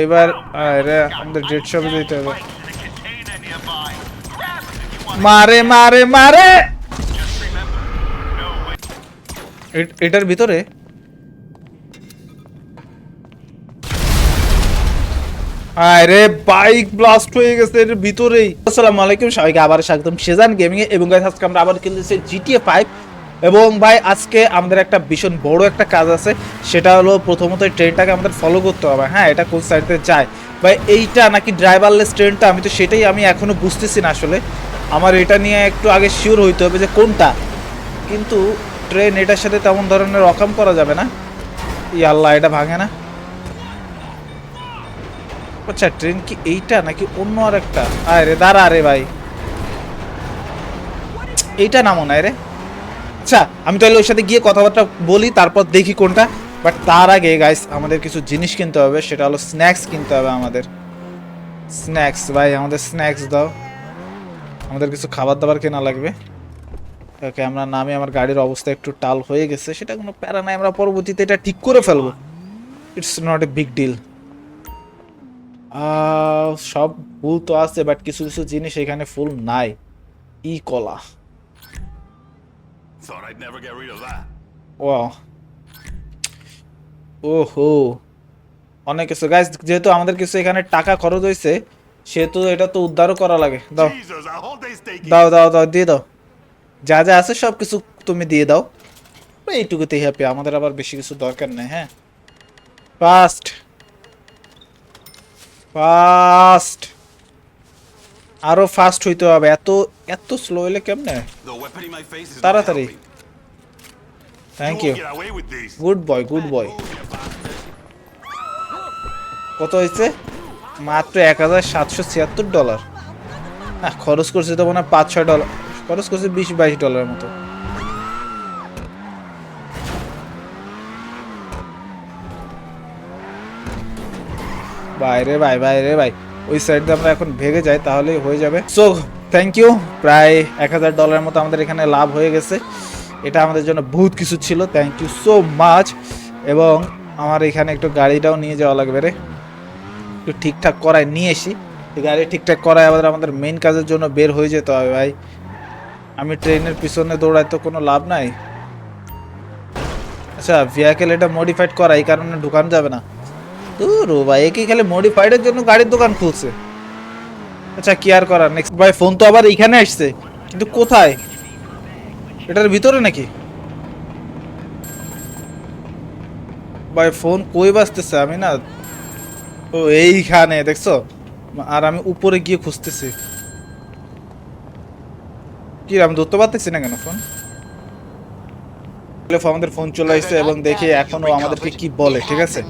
এইবার, আরে, আমাদের ডেট শপে যেতে হবে। মারে মারে মারে! এটার ভিতরে? আরে, বাইক ব্লাস্ট হয়ে গেছে এর ভিতরেই। আসসালামু আলাইকুম, সবাইকে আবার স্বাগতম। সেজান গেমিং এ এবং আজকে আমরা আবার খেলতেছি জিটিএ ফাইভ এবং ভাই, আজকে আমাদের একটা ভীষণ বড় একটা কাজ আছে। সেটা হলো প্রথমত ট্রেনটাকে আমাদের ফলো করতে হবে। হ্যাঁ এটা কোন সাইডে যায়? ভাই, এইটা নাকি ড্রাইভারলেস ট্রেনটা? আমি তো সেটাই আমি এখনও বুঝতেছি না আসলে। আমার এটা নিয়ে একটু আগে শিওর হইতে হবে যে কোনটা। কিন্তু ট্রেন এটার সাথে তেমন ধরনের রকম করা যাবে না। ই আল্লাহ এটা ভাঙে না। আচ্ছা ট্রেন কি এইটা নাকি অন্য আর একটা আরে দাঁড়া রে ভাই। এইটা নামো না রে। আচ্ছা আমি তাহলে ওর সাথে গিয়ে কথাবার্তা বলি, তারপর দেখি কোনটা। বাট তার আগে গাইস আমাদের কিছু জিনিস কিনতে হবে, সেটা হলো স্ন্যাক্স কিনতে হবে আমাদের। স্ন্যাক্স ভাই, আমাদের স্ন্যাক্স দাও। আমাদের কিছু খাবার দাবার কেনা লাগবে। ওকে, আমরা নামে, আমার গাড়ির অবস্থা একটু টাল হয়ে গেছে, সেটা কোনো প্যারা নাই, আমরা পরবর্তীতে এটা ঠিক করে ফেলব। It's not a big deal সব ফুল তো আছে বাট কিছু কিছু জিনিস এখানে ফুল নাই। ই কলা। Thought I'd never get rid of that. ও ওহো অনেক কিছু। গাইস যেহেতু আমাদের কিছু এখানে টাকা খরচ হয়েছে সেহেতু এটা তো উদ্ধারও করা লাগে। দাও. দাও দাও দাও দিয়ে দাও। যা যা আছে সব কিছু তুমি দিয়ে দাও। এইটুকুতেই হ্যাপি আমাদের আবার বেশি কিছু দরকার নেই হ্যাঁ? ফাস্ট ফাস্ট আরও ফাস্ট হইতে হবে। এত এত স্লো হইলে কেমনে? তাড়াতাড়ি। Thank you. Good boy good boy. কত হয়েছে? মাত্র এক হাজার সাতশো ছিয়াত্তর ডলার হ্যাঁ খরচ করছে তো মনে হয় পাঁচ ছয় ডলার খরচ করছে বিশ বাইশ ডলারের মতো। বাইরে ভাই বাইরে ভাই। ওই সাইড আমরা এখন ভেগে যাই, তাহলেই হয়ে যাবে। সো থ্যাংক ইউ প্রায় এক হাজার ডলারের মতো আমাদের এখানে লাভ হয়ে গেছে। এটা আমাদের জন্য বহুত কিছু ছিল। থ্যাংক ইউ সো মাচ এবং আমার এখানে একটু গাড়িটাও নিয়ে যাওয়া লাগবে রে। একটু ঠিকঠাক করায় নিয়ে এসি গাড়ি ঠিকঠাক করায় আমাদের আমাদের মেন কাজের জন্য বের হয়ে যেতে হবে ভাই। আমি ট্রেনের পিছনে দৌড়াই তো কোনো লাভ নাই। আচ্ছা ভেহিকেল এটা মডিফাইড করা, এই কারণে ঢুকানো যাবে না। দূর ও ভাই, একে খালি মডিফাইডের জন্য গাড়ির দোকান খুলছে। আচ্ছা কি আর করার? নেক্সট ভাই ফোন তো আবার এইখানে আসছে, কিন্তু কোথায়? এটার ভিতরে নাকি? ভাই ফোন কই বাজতেছে? আমি না, ও, এইখানে, দেখছ? আর আমি উপরে গিয়ে খুঁজতেছি। কি আমি ধরতে পারতেছি না কেন ফোন আমাদের ফোন চলে আসছে এবং দেখি এখনও আমাদেরকে কি বলে ঠিক আছে.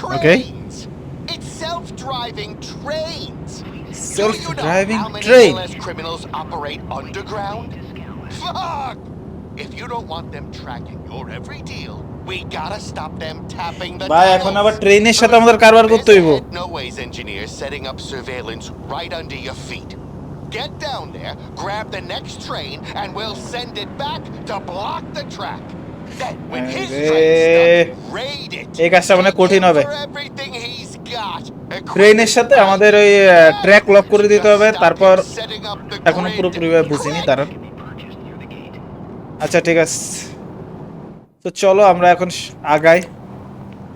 Trains. It's self-driving trains. Self-driving train. LS criminals operate underground? Fuck! If you don't want them tracking your every deal, we gotta stop them tapping the ভাই এখন আবার. ট্রেনের সাথে আমাদের কারবার করতে হইব No Way's engineers setting up surveillance right under your feet. Get down there, grab the next train, and we'll send it back to block the track. Then, when his আরে। train's done, raid it. এই কাজটা মানে কঠিন হবে। ট্রেনের সাথে আমাদের ওই ট্র্যাক লক করে দিতে হবে তারপর এখনও. পুরোপুরিভাবে বুঝিনি তারা আচ্ছা ঠিক আছে তো চলো আমরা এখন আগাই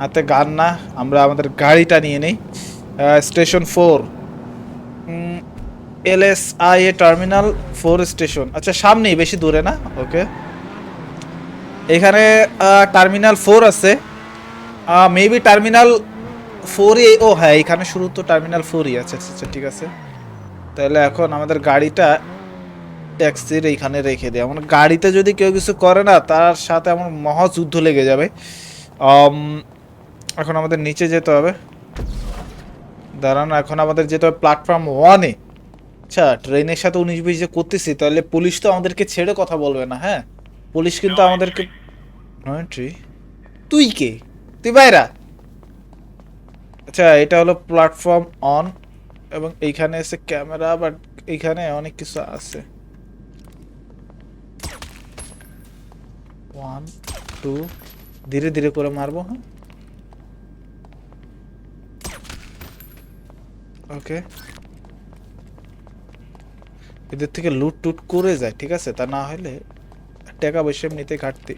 হাতে গান না আমরা আমাদের গাড়িটা নিয়ে নেই station four L S I A terminal four station আচ্ছা সামনেই, বেশি দূরে না? ওকে এখানে টার্মিনাল ফোর আছে। মেবি টার্মিনাল ফোরই ও হ্যাঁ এখানে শুরু তো টার্মিনাল ফোরই আছে। আচ্ছা আচ্ছা ঠিক আছে। তাহলে এখন আমাদের গাড়িটা ট্যাক্সির এইখানে রেখে দেয় আমার গাড়িতে যদি কেউ কিছু করে না, তার সাথে আমার মহাযুদ্ধ লেগে যাবে। এখন আমাদের নিচে যেতে হবে। দাঁড়ান, এখন আমাদের যেতে হবে প্ল্যাটফর্ম ওয়ানে আচ্ছা ট্রেনের সাথে উনিশ বিশ যে করতেছি তাহলে পুলিশ তো আমাদেরকে ছেড়ে কথা বলবে না হ্যাঁ? পুলিশ কিন্তু আমাদেরকে এন্ট্রি তুই কে? তুই বাইরা আচ্ছা এটা হলো প্ল্যাটফর্ম অন এবং এইখানে এসে ক্যামেরা বাট এইখানে অনেক কিছু আছে। ওয়ান টু ধীরে ধীরে করে মারবো হ্যাঁ? ওকে এদের থেকে লুট টুট করে যায়, ঠিক আছে? তা না হলে টাকা পয়সা এমনিতে ঘাটতি।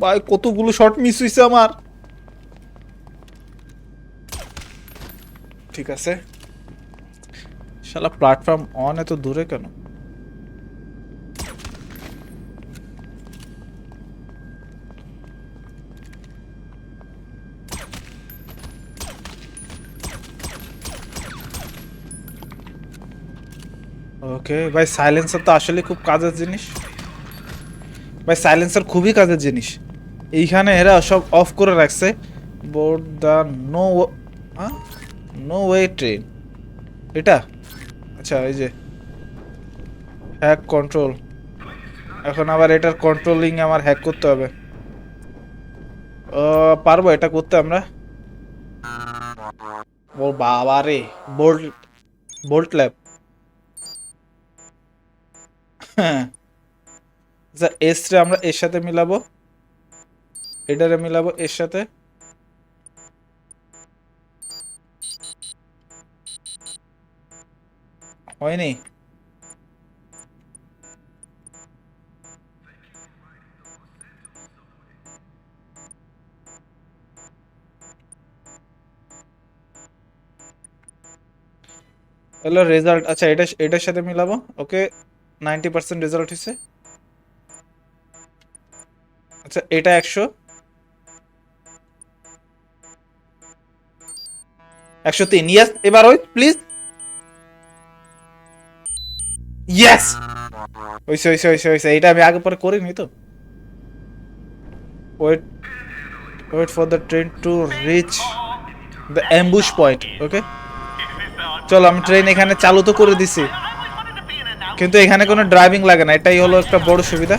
ভাই, কতগুলো শট মিস হয়েছে আমার। ঠিক আছে। শালা প্ল্যাটফর্ম অন এত দূরে কেন? ওকে ভাই সাইলেন্সার তো আসলে খুব কাজের জিনিস। ভাই সাইলেন্সার খুবই কাজের জিনিস। এইখানে এরা সব অফ করে রাখছে। Board the no no way train এটা? আচ্ছা এই যে। হ্যাক কন্ট্রোল এখন আবার এটার কন্ট্রোলিং আমার হ্যাক করতে হবে। পারব এটা করতে আমরা? ও বাবা রে বোল্ট বোল্ট ল্যাব হ্যাঁ। আচ্ছা এসটা আমরা এর সাথে মিলাবো। এটারে মিলাবো এর সাথে। হয়নি? হলো রেজাল্ট আচ্ছা এটা, এটার সাথে মিলাবো ওকে নাইনটি পার্সেন্ট রেজাল্ট হয়েছে আচ্ছা এটা একশো। একশো তিন। ইয়াস এবার ওই প্লিজ ইয়েস হয়েছে হয়েছে হয়েছে হয়েছে এটা আমি আগে পরে করিনি তো। Wait wait for the train to reach the ambush point okay চলো, আমি ট্রেন এখানে চালু তো করে দিছি। কিন্তু এখানে কোনো ড্রাইভিং লাগে না, এটাই হলো একটা বড় সুবিধা।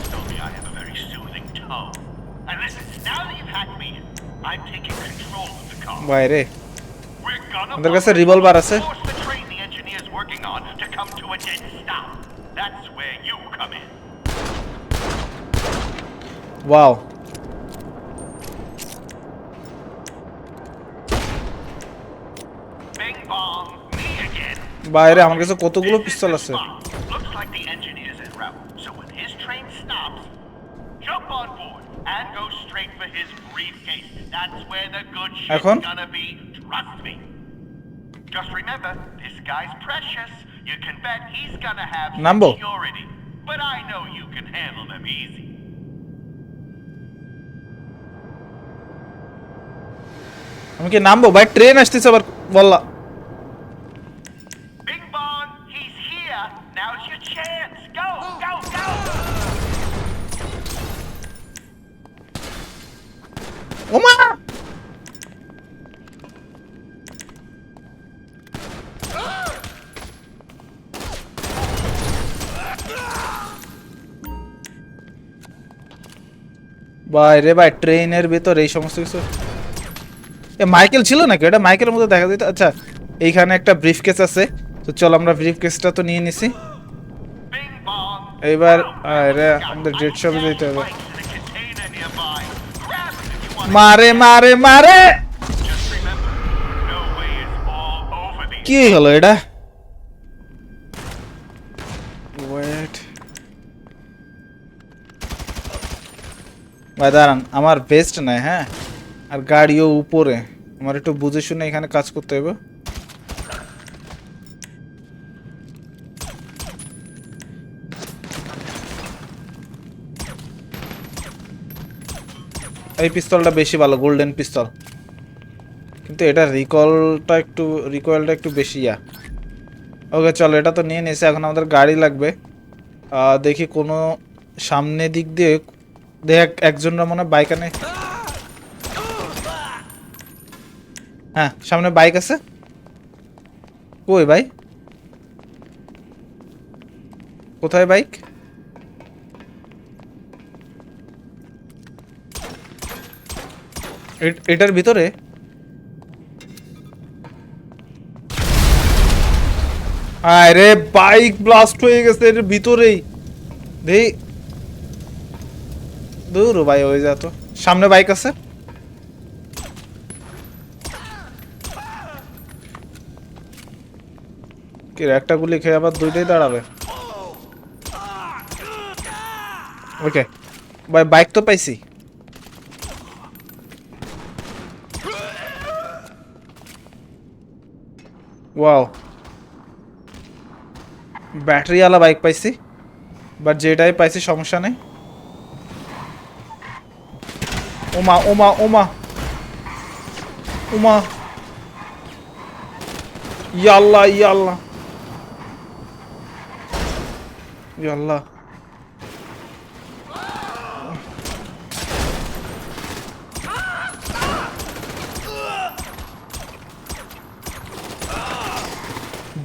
বাইরে। আমাদের কাছে রিভলভার আছে। ওয়াও বাইরে, আমার কাছে কতগুলো পিস্তল আছে? That's where the good shit's এখন? gonna be. Trust me. Just remember, this guy's precious. You can bet he's gonna have নামবো? security. But I know you can handle them easy. আমি কি নামবো ভাই ট্রেন আসতেছে আবার বললা বাইরে ভাই, ট্রেনের ভিতর এই সমস্ত কিছু এ, মাইকেল ছিল নাকি এটা মাইকেলের মতো দেখা যেত আচ্ছা এইখানে একটা ব্রিফ কেস আছে তো চল আমরা ব্রিফ কেসটা তো নিয়ে নিছি. এইবার, আরে, আমাদের ডেট শপে যেতে হবে. মারে মারে মারে. কি হলো এটা ওয়েট ভাই, দাঁড়ান, আমার বেস্ট নাই হ্যাঁ? আর গাড়িও উপরে। আমার একটু বুঝে শুনে এখানে কাজ করতে হবে এই পিস্তলটা বেশি ভালো গোল্ডেন পিস্তল। কিন্তু এটা রিকলটা একটু রিকয়েলটা একটু বেশি, ইয়া। ওকে, চলো, এটা তো নিয়ে নিয়েছে, এখন আমাদের গাড়ি লাগবে। দেখি কোনো সামনে দিক দিয়ে দেখ একজনের মনে বাইক আনে। হ্যাঁ সামনে বাইক আছে। কই ভাই? কোথায় বাইক এট- এটার ভিতরে? আরে বাইক ব্লাস্ট হয়ে গেছে এর ভিতরেই। দেই দূর ভাই, ওই যা তো সামনে বাইক আছে। একটা গুলি খেয়ে আবার দুইটাই দাঁড়াবে? ওকে। ভাই, বাইক তো পাইছি। ওয়াও। ব্যাটারিওয়ালা বাইক পাইছি, বাট যেটাই পাইছি সমস্যা নেই। ওমা ওমা ওমা ওমা ইয়াল্লাহ ইয়াল্লাহ ইয়াল্লাহ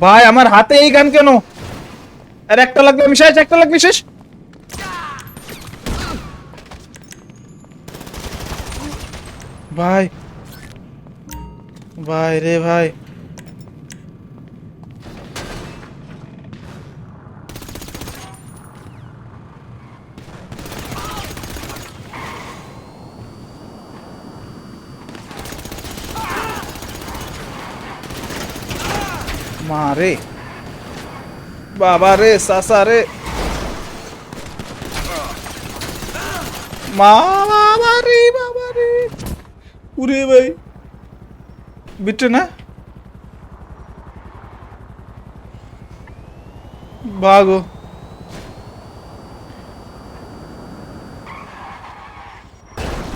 ভাই, আমার হাতে এই গান কেন? আর একটা লাগবে আমি একটা লাগবে শেষ ভাই ভাই রে ভাই মারে বাবা রে সাসা রে মা বাবা রে বাবা রে উরে ভাই। বিটে না? ভাগো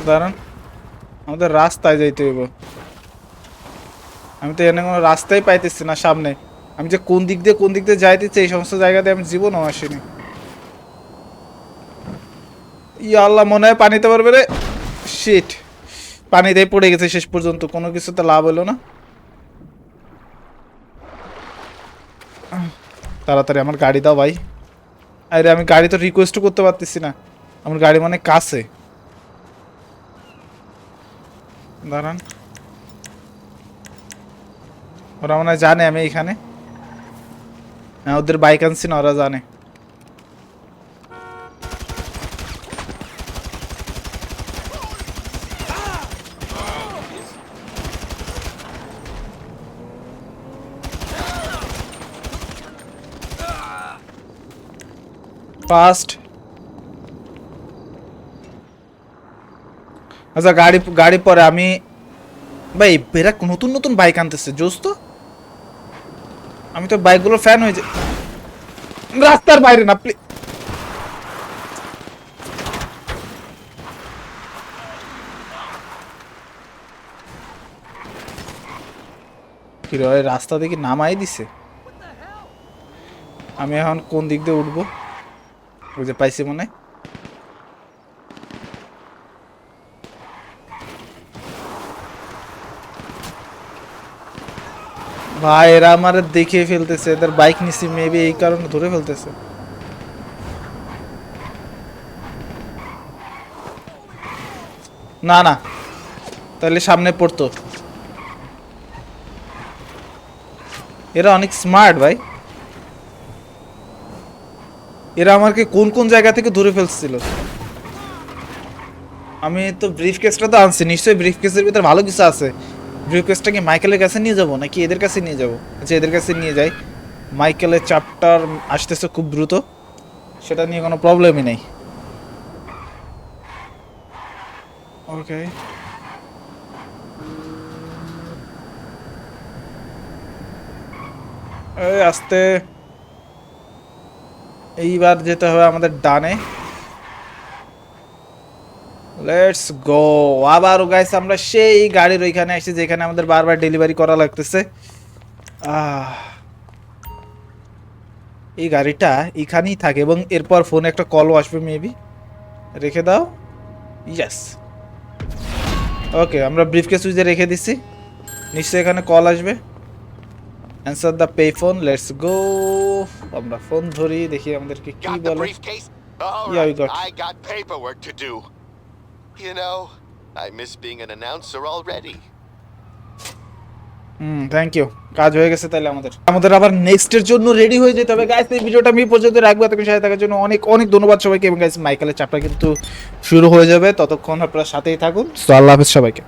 দাঁড়ান, আমাদের রাস্তায় যাইতে হইব। আমি তো এখানে কোনো রাস্তাই পাইতেছি না সামনে। আমি যে কোন দিক দিয়ে কোন দিক দিয়ে যাইতেছি, এই সমস্ত জায়গাতে আমি জীবনও আসিনি। ইয়া আল্লাহ, মনে হয় পানিতে পারবে রে। শিট পানিতেই পড়ে গেছে শেষ পর্যন্ত, কোনো কিছুতে লাভ হলো না। তাড়াতাড়ি আমার গাড়ি দাও ভাই। আরে, আমি গাড়ি তো রিকোয়েস্টও করতে পারতেছি না। আমার গাড়ি মানে কাছে। দাঁড়ান। ওরা মনে জানে আমি এখানে। হ্যাঁ ওদের বাইক আনছি না, ওরা জানে। ফাস্ট। আচ্ছা গাড়ি গাড়ি পরে আমি ভাই, এরা নতুন নতুন বাইক আনতেছে, জোস তো। আমি তো বাইকগুলোর ফ্যান হয়েছে রাস্তার বাইরে না প্লিজ রাস্তা দেখি নামাই দিছে। আমি এখন কোন দিক দিয়ে উঠবো? যে পাইছি মনে ভাই, এরা আমার দেখে ফেলতেছে। এদের বাইক নিছি মেবি এই কারণে ধরে ফেলতেছে। না না। তাহলে সামনে পড়তো। এরা অনেক স্মার্ট ভাই। এরা আমাকে কোন কোন জায়গা থেকে ধরে ফেলছিল? আমি তো ব্রিফ কেসটা তো আনছি, নিশ্চয়ই ব্রিফ কেসের ভিতরে ভালো কিছু আছে। ব্রিফ কেসটা কি মাইকেলের কাছে নিয়ে যাব, নাকি এদের কাছে নিয়ে যাব? আচ্ছা এদের কাছে নিয়ে যাই। মাইকেলের চ্যাপ্টার আসতেছে খুব দ্রুত, সেটা নিয়ে কোনো প্রবলেমই নেই। ওকে আস্তে এইবার যেতে হবে আমাদের ডানে। লেটস গো আবারও গাইস আমরা সেই গাড়ির ওইখানে আসছি যেখানে আমাদের বারবার ডেলিভারি করা লাগতেছে। এই গাড়িটা এখানেই থাকে এবং এরপর ফোনে একটা কলও আসবে মেবি রেখে দাও। ইয়েস ওকে আমরা ব্রিফকে সুইচে রেখে দিচ্ছি নিশ্চয়ই এখানে কল আসবে। Answer the pay phone let's go আমরা ফোন ধরি দেখি আমাদেরকে কি বলে। Yeah, we got- I got paperwork to do. You know, I miss being an announcer already. Hmm thank you কাজ হয়ে গেছে তাহলে আমাদের। আমাদের আবার নেক্সটের জন্য রেডি হয়ে যেতে হবে। গাইস এই ভিডিওটা আমি পর্যন্ত রাখব। এতক্ষণ সাথে থাকার জন্য অনেক অনেক ধন্যবাদ সবাইকে। এবং গাইস মাইকেলের চাপটা কিন্তু শুরু হয়ে যাবে। ততক্ষণ আপনারা সাথেই থাকুন। তো আল্লাহ হাফেজ সবাইকে।